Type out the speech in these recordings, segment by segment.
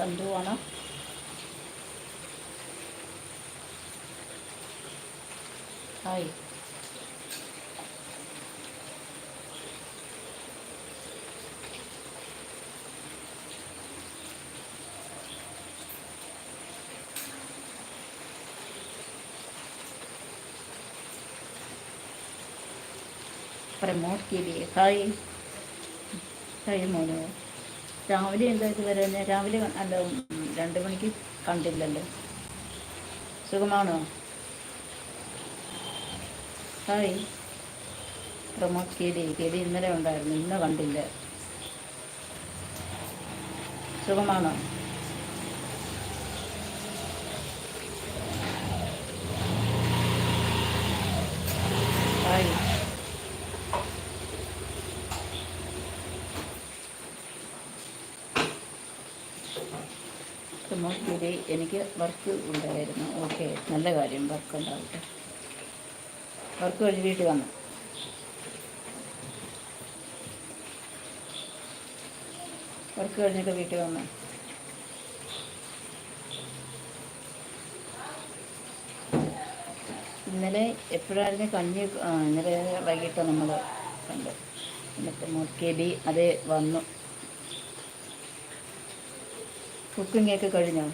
സന്ധുവാണ് hi promote ചെയ്തേ hi hi മോനോ. രാവിലെ എന്താ ഇത് വരുന്നത് രാവിലെ അല്ല രണ്ട് മണിക്ക് കണ്ടില്ലല്ലോ. സുഖമാണോ? ഹായ്. പ്രമോദ് കേടി കേടി ഇന്നലെ ഉണ്ടായിരുന്നു ഇന്ന് കണ്ടില്ല. സുഖമാണോ ഹായ് പ്രമോട്ട് ചെയ്തേ എനിക്ക് വർക്ക് ഉണ്ടായിരുന്നു. ഓക്കെ. നല്ല കാര്യം. വർക്ക് ഉണ്ടാവട്ടെ. വർക്ക് കഴിഞ്ഞ് വീട്ടിൽ വന്നു. വർക്ക് കഴിഞ്ഞിട്ട് വീട്ടിൽ വന്നു. ഇന്നലെ എപ്പോഴായിരുന്നു കഞ്ഞി ഇന്നലെ വൈകിട്ട് നമ്മൾ കണ്ടു. എന്നിട്ട് മുക്കിയടി അതേ വന്നു. കുക്കിംഗ് ഒക്കെ കഴിഞ്ഞോ?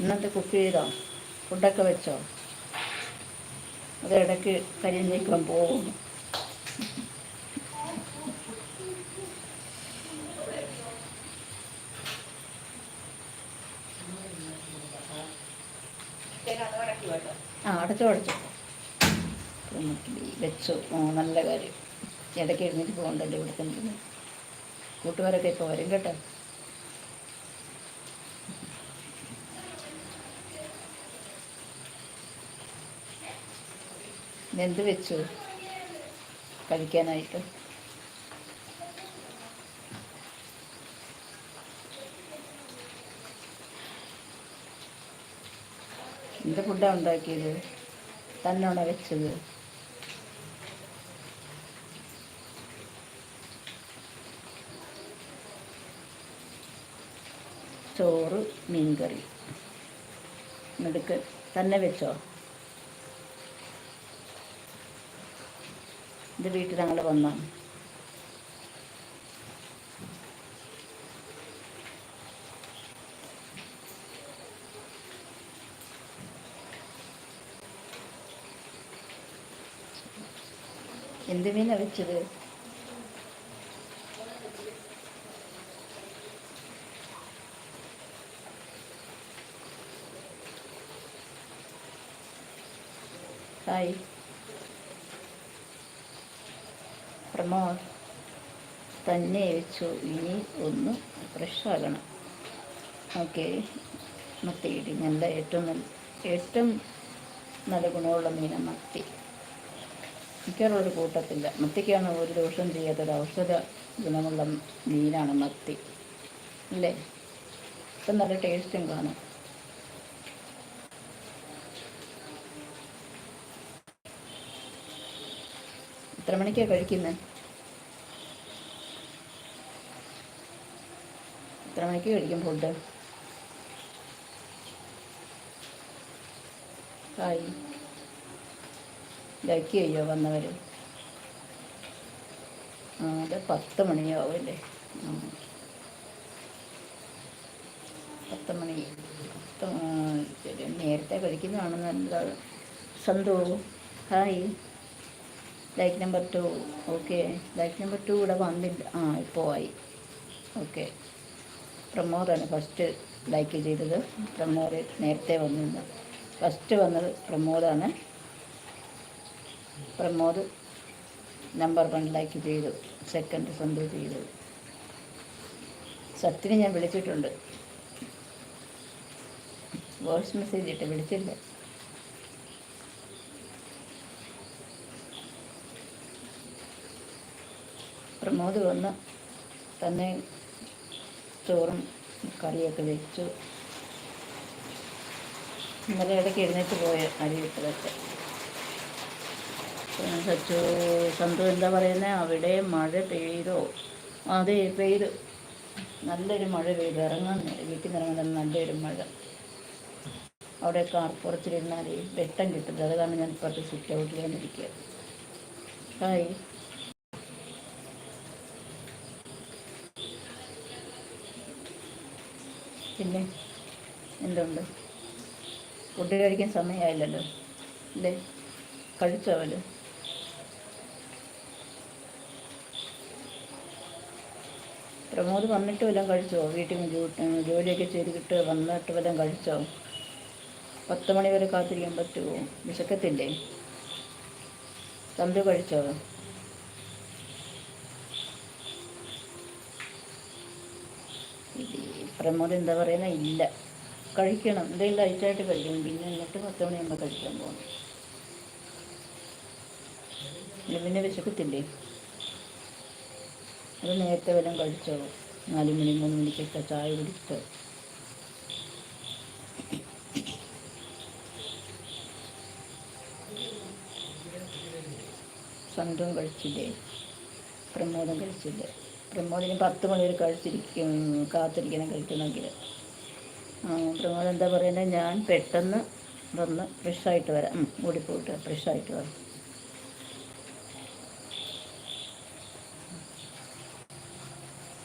ഇന്നത്തെ കുക്ക് ചെയ്തോ? ഫുഡൊക്കെ വെച്ചോ? അത് ഇടയ്ക്ക് കരിഞ്ഞേക്കാൻ പോകും ആ അടച്ചോ അടച്ചോ. വെച്ചു. നല്ല കാര്യം. ഇടയ്ക്ക് എഴുന്നേറ്റ് പോകണ്ടല്ലോ ഇവിടെ തന്നെ കൂട്ടുകാരൊക്കെ ഇപ്പോൾ വരും കേട്ടോ. എന്ത് വെച്ചു? കഴിക്കാനായിട്ട്. എന്ത് ഫുഡാണ് ഉണ്ടാക്കിയത്? തന്നോണ വെച്ചത്? ചോറ് മീൻകറി. എന്നിട്ട് തന്നെ വെച്ചോ? ഇത് വീട്ടിൽ ഞങ്ങൾ വന്നാണ് എന്ത് മീനാ വെച്ചത്? ഹായ്. പ്രമോദ്. തന്നെ വെച്ചു. ഇനി ഒന്ന് ഫ്രഷ് ആകണം ഓക്കെ ഇടി. നല്ല ഏറ്റവും നല്ല ഏറ്റവും നല്ല ഗുണമുള്ള മീനാണ് മത്തി. മിക്കവാറുള്ളൊരു കൂട്ടത്തില്ല. മത്തിക്കാണ് ഒരു ദോഷം ചെയ്യാത്തൊരു ഔഷധ ഗുണമുള്ള മീനാണ് മത്തി. അല്ലേ? ഇപ്പം നല്ല ടേസ്റ്റും കാണും. മണിക്കാണ് കഴിക്കുന്നത് എത്ര മണിക്ക് കഴിക്കും ഫുഡ് ഹായ്. ലൈക്ക് ചെയ്യോ വന്നവർ ആ അത് പത്ത് മണിയാവും അല്ലേ പത്ത് മണി നേരത്തെ കഴിക്കുന്നതാണ് നല്ലത് സന്തോ hi. Like number two okay like number two ഇവിടെ വന്നില്ല ആ ഇപ്പോൾ ആയി. ഓക്കെ പ്രമോദാണ് ഫസ്റ്റ് ലൈക്ക് ചെയ്തത്. പ്രമോദ് നേരത്തെ വന്നിരുന്നു. ഫസ്റ്റ് വന്നത് പ്രമോദാണ് പ്രമോദ് നമ്പർ വൺ ലൈക്ക് ചെയ്തു. സെക്കൻഡ് സന്ധു ചെയ്തു. സത്യനെ ഞാൻ വിളിച്ചിട്ടുണ്ട്. വോയിസ് മെസ്സേജ് ഇട്ട് വിളിച്ചില്ല. പ്രമോദ് വന്ന് തന്നെ ചോറും കറിയൊക്കെ വെച്ചു. ഇന്നലെ ഇടയ്ക്ക് എഴുന്നേറ്റ് പോയ അരി വിട്ടതൊക്കെ സച്ചു സന്തു എന്താ പറയുന്നത് അവിടെ മഴ പെയ്തോ. അതെ പെയ്തു. നല്ലൊരു മഴ പെയ്തു. ഇറങ്ങാൻ വീട്ടിൽ നിന്ന് ഇറങ്ങുന്ന നല്ലൊരു മഴ. അവിടെ കാർപ്പുറച്ചിരുന്നാൽ വെട്ടം കിട്ടുന്നത്. അത് കാരണം ഞാൻ ഇപ്പോഴത്തെ സിറ്റ് ഔട്ടിൽ വന്നിരിക്കുക ഹായ് പിന്നെ എന്തുണ്ട് ഫുഡ് കഴിക്കാൻ സമയമായില്ലല്ലോ അല്ലേ കഴിച്ചാവല്ലോ പ്രമോദ് വന്നിട്ട് വല്ലതും കഴിച്ചോ? വീട്ടിൽ ജോലിയൊക്കെ ചെയ്തിട്ട് വന്നിട്ട് വല്ലതും കഴിച്ചോ? പത്ത് മണി വരെ കാത്തിരിക്കാൻ പറ്റുമോ? വിശക്കത്തില്ലേ? തമ്പ് കഴിച്ചോ? പ്രമോദ് എന്താ പറയുന്ന ഇല്ല. കഴിക്കണം. എന്തെങ്കിലും ലൈറ്റായിട്ട് കഴിക്കണം. പിന്നെ എന്നിട്ട് പത്ത് മണിയാകുമ്പോൾ കഴിക്കാൻ പോകണം പിന്നെ വിശക്കത്തില്ലേ അത് നേരത്തെ വല്ലതും കഴിച്ചോ? നാല് മണി മൂന്ന് മണിക്കൊക്കെ ചായ കുടിച്ചോ സ്വന്തം കഴിച്ചില്ലേ? പ്രമോദം കഴിച്ചില്ലേ? പ്രമോദിന് പത്ത് മണി വരെ കഴിച്ചിരിക്കും കാത്തിരിക്കണം കഴിക്കണമെങ്കിൽ. പ്രമോദ് എന്താ പറയുന്നത് ഞാൻ പെട്ടെന്ന് വന്ന് ഫ്രഷായിട്ട് വരാം. ഓടിപ്പോയിട്ട് ഫ്രഷായിട്ട് വരാം.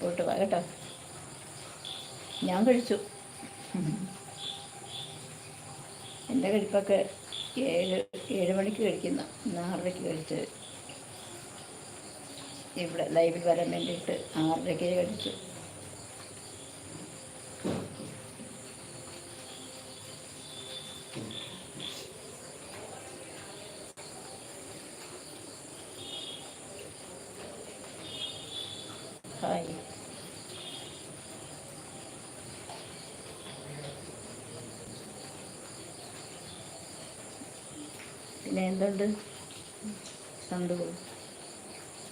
പോയിട്ട് വാ കേട്ടോ. ഞാൻ കഴിച്ചു. എന്റെ കഴിപ്പൊക്കെ ഏഴ് ഏഴ് മണിക്ക് കഴിക്കുന്ന ആറരയ്ക്ക് കഴിച്ച് ഇവിടെ ലൈവിൽ വരാൻ വേണ്ടിയിട്ട് ആറരയ്ക്ക് കഴിച്ചു പിന്നെ എന്തുണ്ട് സന്തു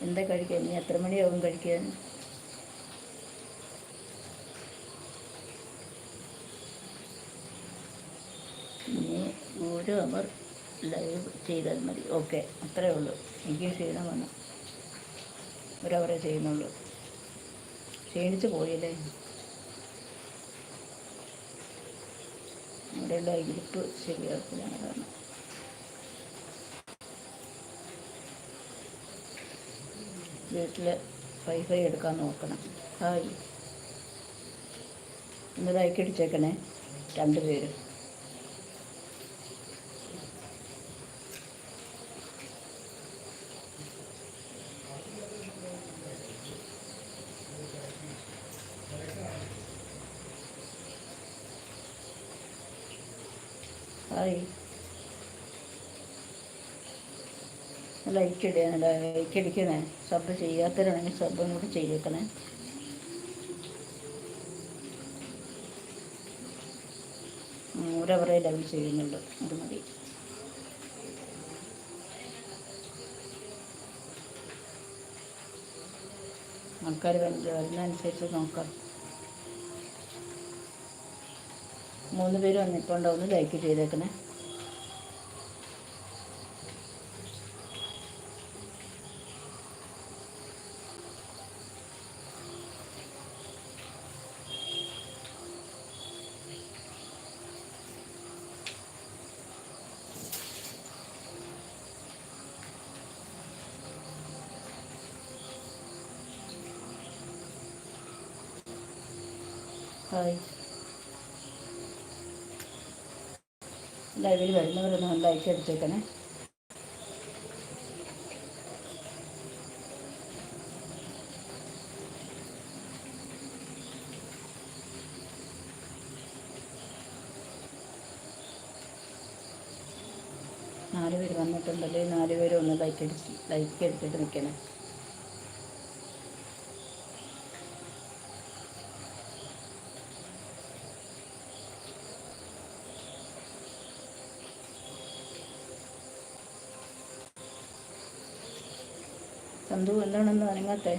എന്താ കഴിക്കാൻ ഇനി എത്ര മണിയാവും കഴിക്കാൻ ഒരു അവർ ലൈവ് ചെയ്താൽ മതി. ഓക്കെ അത്രേ ഉള്ളൂ. എനിക്ക് ക്ഷീണം വന്നു. ഒരവരെ ചെയ്യുന്നുള്ളൂ. ക്ഷീണിച്ച് പോയില്ലേ? അവിടെയുള്ള ഇരിപ്പ് ശരിയാക്കുകയാണ് കാരണം. വീട്ടിൽ വൈഫൈ എടുക്കാൻ നോക്കണം. ഹായ് ഇന്ന് ലൈക്ക് അടിച്ചേക്കണേ രണ്ട് പേര്. ഹായ് ലൈക്ക് ഇടണേ ലൈക്ക് അടിക്കണേ സബ് ചെയ്യാത്തവരാണെങ്കിൽ സബും കൂടി ചെയ്തേക്കണേ. ഒരവറേ ലെവൽ ചെയ്യുന്നുണ്ട്. അത് മതി. ആൾക്കാർ വരുന്നതനുസരിച്ച് നോക്കാം. മൂന്ന് പേര് വന്നിട്ടുണ്ടാവുന്നു ലൈക്ക് ചെയ്തേക്കണേ ഹായ് ലൈവിൽ വരുന്നവരൊന്ന് ലൈക്ക് എടുത്തേക്കണേ നാല് പേര് വന്നിട്ടുണ്ടല്ലേ? നാല് പേരും ഒന്ന് ലൈക്ക് അടിച്ച് ലൈക്ക് എടുത്തിട്ട് നിൽക്കണേ. ചന്തു എന്താണെന്ന് അനങ്ങാത്തെ?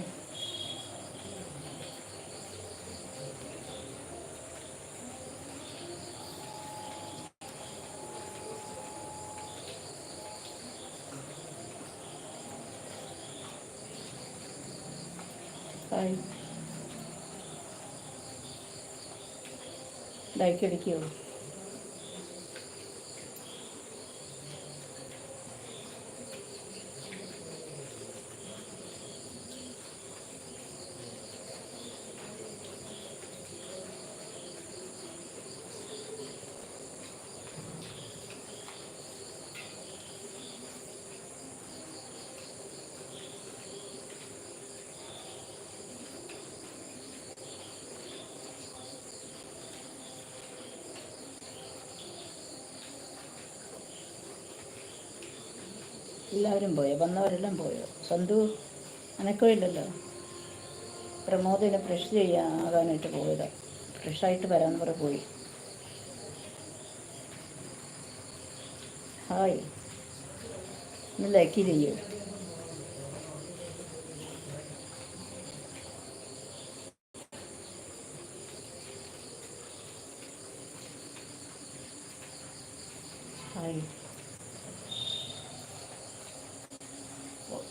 ഹായ് ലൈക്ക് എല്ലാവരും പോയോ? വന്നവരെല്ലാം പോയോ? സന്തു അനക്കമില്ലല്ലോ പ്രമോദിനെ ഫ്രഷ് ചെയ്യാകാനായിട്ട് പോയത്. ഫ്രഷായിട്ട് വരാമെന്ന് പറഞ്ഞ് പോയി. ഹായ്. ഇന്ന് ലൈക്ക് ചെയ്യൂ ഹായ് ഹായ്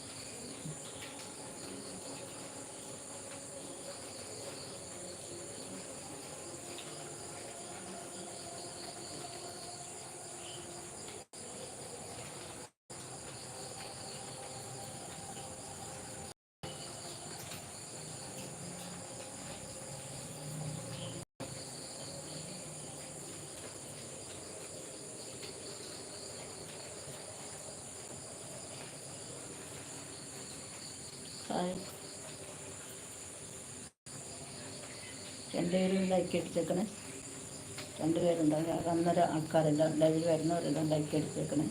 രണ്ടുപേരും ലൈക്ക് അടിച്ചേക്കണേ രണ്ടുപേരുണ്ടാകും അന്നേരം ആൾക്കാരെല്ലാം ലൈവിൽ വരുന്നവരെല്ലാം ലൈക്ക് അടിച്ചേക്കണേ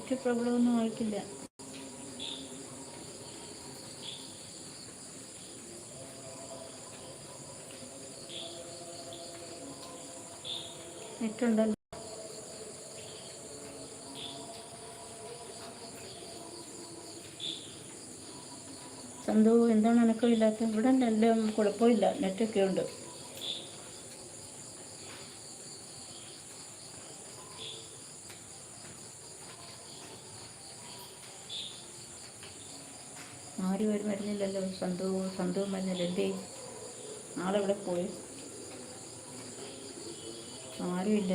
നെറ്റ് പ്രോബ്ലം ഒന്നും ആയിട്ടില്ല. നെറ്റ് ഉണ്ടല്ലോ സന്തു എന്താണ് അനക്കമില്ലാത്ത ഇവിടെ എല്ലാം കുഴപ്പമില്ല. നെറ്റൊക്കെ ഉണ്ട് ആരും വരും സന്തു സന്തുവും വരുന്നില്ല എന്തേ ആളെവിടെ പോയി. ആരുമില്ല.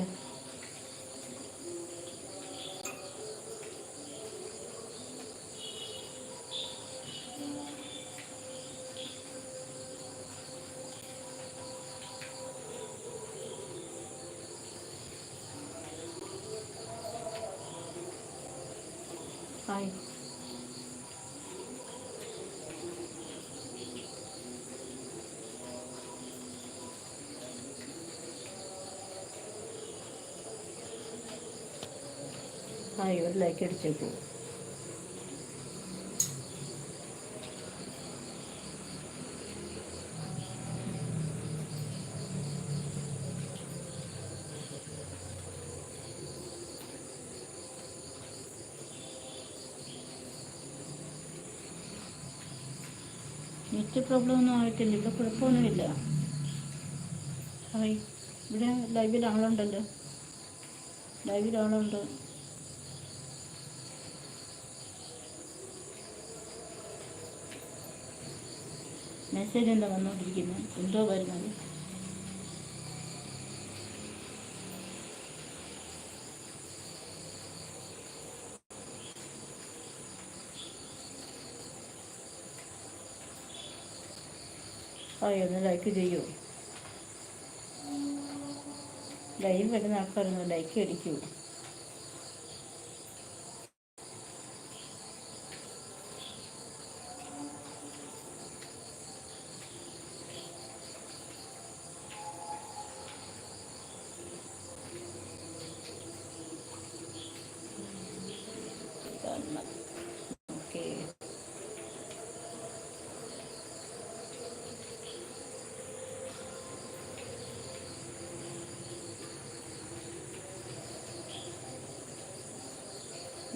ഹായ് ഹായ് ഒരു ലൈക്ക് നെറ്റ് പ്രോബ്ലം ഒന്നും ആയിട്ടില്ല. ഇവിടെ കുഴപ്പമൊന്നുമില്ല. ഹായ്. ഇവിടെ ലൈവിൽ ആളുണ്ടല്ലോ ലൈവിൽ ആളുണ്ട് മെസ്സേജ് എന്താ വന്നുകൊണ്ടിരിക്കുന്നത് എന്തോ വരുന്നത് ഒന്ന് ലൈക്ക് ചെയ്യൂ. ലൈവ് വരുന്ന ആൾക്കാരൊന്ന് ലൈക്ക് അടിക്കൂ ഓക്കെ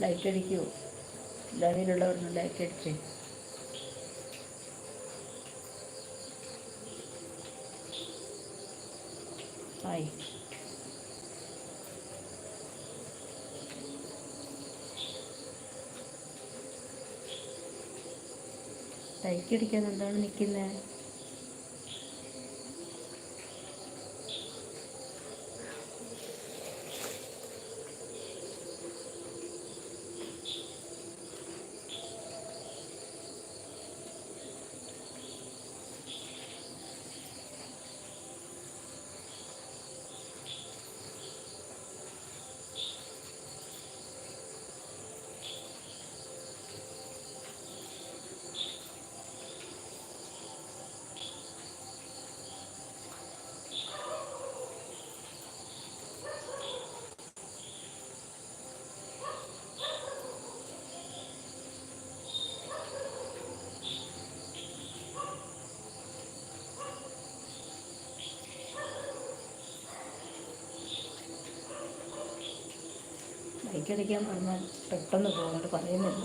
ലൈക്ക് അടിക്കൂ. ലൈവിലുള്ളവരൊന്ന് ലൈക്ക് അടിച്ചേ. ഹായ് ലൈക്ക് അടിക്കാൻ എന്താണ് നിൽക്കുന്നത് ലൈക്ക് ഞാൻ പറഞ്ഞാൽ പെട്ടെന്ന് പോകുന്നുണ്ട് പറയുന്നില്ല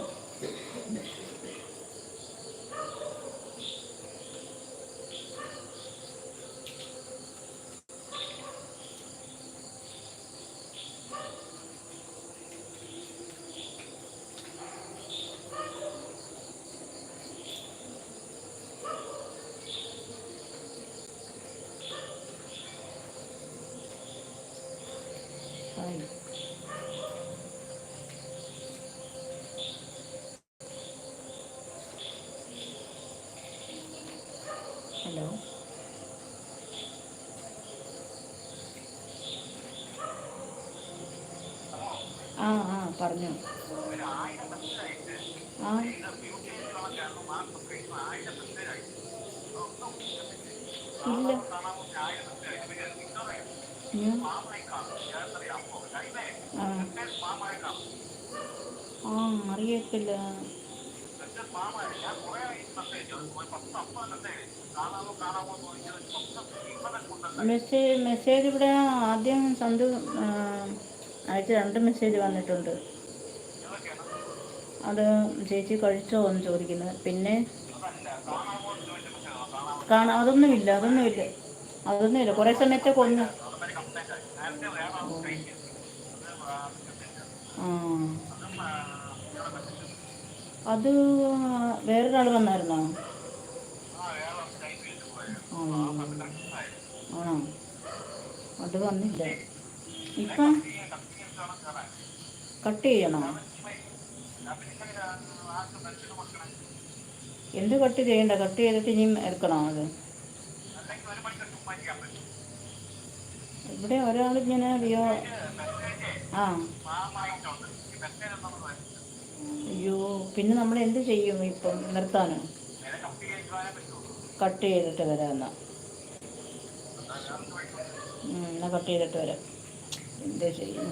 ഹായ് ഹലോ ആ ആ പറഞ്ഞു. ആ. ഇല്ല. ആ. അറിയത്തില്ല. മെസ്സേജ് മെസ്സേജ് ഇവിടെ ആദ്യം സന്തു അയച്ച രണ്ട് മെസ്സേജ് വന്നിട്ടുണ്ട്. അത് ചേച്ചി കഴിച്ചോ എന്ന് ചോദിക്കുന്നത് പിന്നെ കാണാം അതൊന്നുമില്ല അതൊന്നുമില്ല അതൊന്നുമില്ല. കുറേ സമയത്തെ ഒന്ന് ആ. അത് വേറൊരാൾ വന്നായിരുന്നോ? ആണോ? അത് വന്നില്ല. ഇപ്പം കട്ട് ചെയ്യണോ? എന്ത് കട്ട് ചെയ്യണ്ട? കട്ട് ചെയ്തിട്ട് ഇനിയും എടുക്കണോ അത്? ഇവിടെ ഒരാൾ ഇങ്ങനെ വിയോ ആ. അയ്യോ പിന്നെ നമ്മൾ എന്ത് ചെയ്യും ഇപ്പം നിർത്താനോ കട്ട് ചെയ്തിട്ട് വരാം എന്നാ. എന്നാ കട്ട് ചെയ്തിട്ട് വരാം. എന്താ ചെയ്യും?